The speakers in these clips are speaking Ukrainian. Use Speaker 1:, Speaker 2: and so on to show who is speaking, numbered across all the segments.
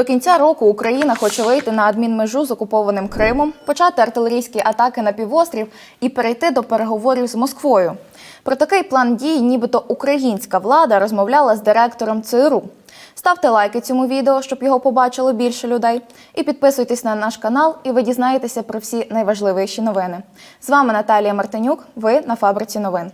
Speaker 1: До кінця року Україна хоче вийти на адмінмежу з окупованим Кримом, почати артилерійські атаки на півострів і перейти до переговорів з Москвою. Про такий план дій, нібито українська влада розмовляла з директором ЦРУ. Ставте лайки цьому відео, щоб його побачило більше людей. І підписуйтесь на наш канал, і ви дізнаєтеся про всі найважливіші новини. З вами Наталія Мартинюк. Ви на фабриці новин.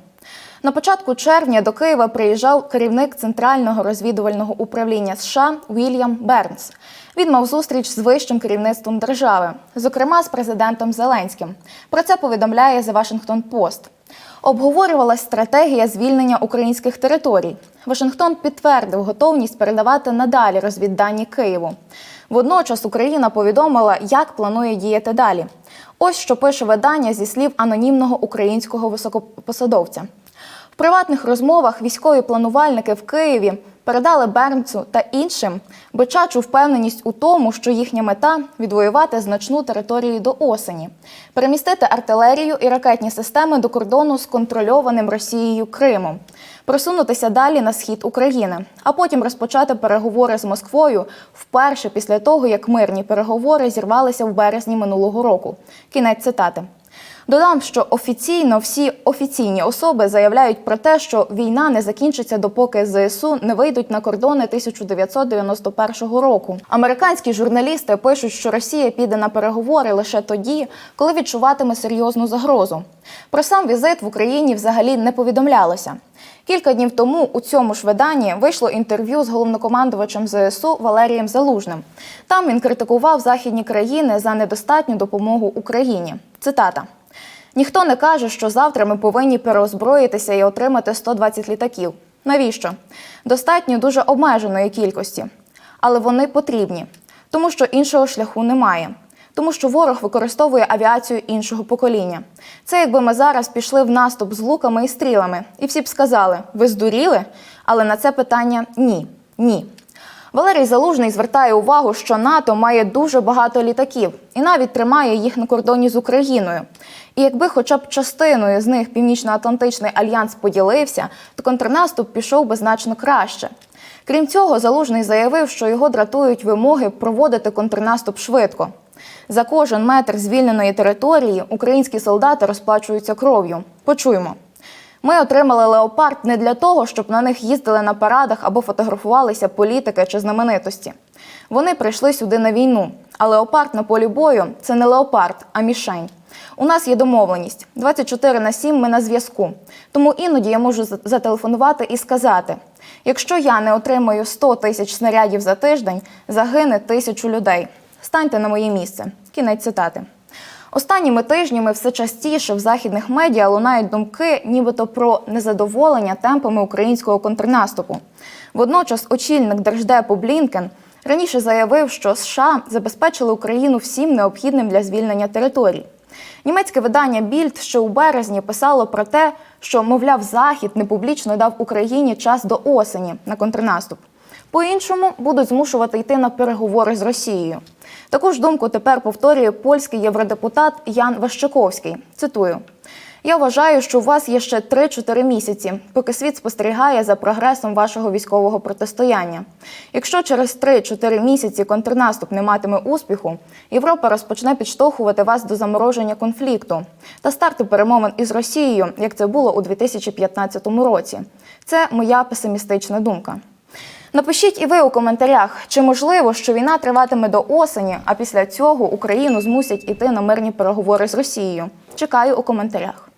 Speaker 1: На початку червня до Києва приїжджав керівник Центрального розвідувального управління США Вільям Бернс. Він мав зустріч з вищим керівництвом держави, зокрема з президентом Зеленським. Про це повідомляє The Washington Post. Обговорювалась стратегія звільнення українських територій. Вашингтон підтвердив готовність передавати надалі розвіддані Києву. Водночас Україна повідомила, як планує діяти далі. Ось що пише видання зі слів анонімного українського високопосадовця. Приватних розмовах військові планувальники в Києві передали Бернцу та іншим бичачу впевненість у тому, що їхня мета відвоювати значну територію до осені, перемістити артилерію і ракетні системи до кордону з контрольованим Росією Кримом, просунутися далі на схід України, а потім розпочати переговори з Москвою вперше після того, як мирні переговори зірвалися в березні минулого року. Кінець цитати. Додам, що офіційно всі офіційні особи заявляють про те, що війна не закінчиться, допоки ЗСУ не вийдуть на кордони 1991 року. Американські журналісти пишуть, що Росія піде на переговори лише тоді, коли відчуватиме серйозну загрозу. Про сам візит в Україні взагалі не повідомлялося. Кілька днів тому у цьому ж виданні вийшло інтерв'ю з головнокомандувачем ЗСУ Валерієм Залужним. Там він критикував західні країни за недостатню допомогу Україні. Цитата. Ніхто не каже, що завтра ми повинні переозброїтися і отримати 120 літаків. Навіщо? Достатньо дуже обмеженої кількості. Але вони потрібні, тому що іншого шляху немає. Тому що ворог використовує авіацію іншого покоління. Це якби ми зараз пішли в наступ з луками і стрілами, і всі б сказали: ви здуріли? Але на це питання ні. Ні. Валерій Залужний звертає увагу, що НАТО має дуже багато літаків і навіть тримає їх на кордоні з Україною. І якби хоча б частиною з них Північно-Атлантичний альянс поділився, то контрнаступ пішов би значно краще. Крім цього, Залужний заявив, що його дратують вимоги проводити контрнаступ швидко. За кожен метр звільненої території українські солдати розплачуються кров'ю. Почуємо. Ми отримали леопард не для того, щоб на них їздили на парадах або фотографувалися політики чи знаменитості. Вони прийшли сюди на війну, а леопард на полі бою це не леопард, а мішень. У нас є домовленість 24 на 7 ми на зв'язку. Тому іноді я можу зателефонувати і сказати: якщо я не отримаю 100 тисяч снарядів за тиждень, загине тисячу людей. Станьте на моє місце. Кінець цитати. Останніми тижнями все частіше в західних медіа лунають думки, нібито про незадоволення темпами українського контрнаступу. Водночас, очільник держдепу Блінкен раніше заявив, що США забезпечили Україну всім необхідним для звільнення територій. Німецьке видання Більд ще у березні писало про те, що, мовляв, Захід непублічно дав Україні час до осені на контрнаступ. По-іншому будуть змушувати йти на переговори з Росією. Таку ж думку тепер повторює польський євродепутат Ян Ващаковський. Цитую. Я вважаю, що у вас є ще 3-4 місяці, поки світ спостерігає за прогресом вашого військового протистояння. Якщо через 3-4 місяці контрнаступ не матиме успіху, Європа розпочне підштовхувати вас до замороження конфлікту та старту перемовин із Росією, як це було у 2015 році. Це моя песимістична думка. Напишіть і ви у коментарях, чи можливо, що війна триватиме до осені, а після цього Україну змусять іти на мирні переговори з Росією. Чекаю у коментарях.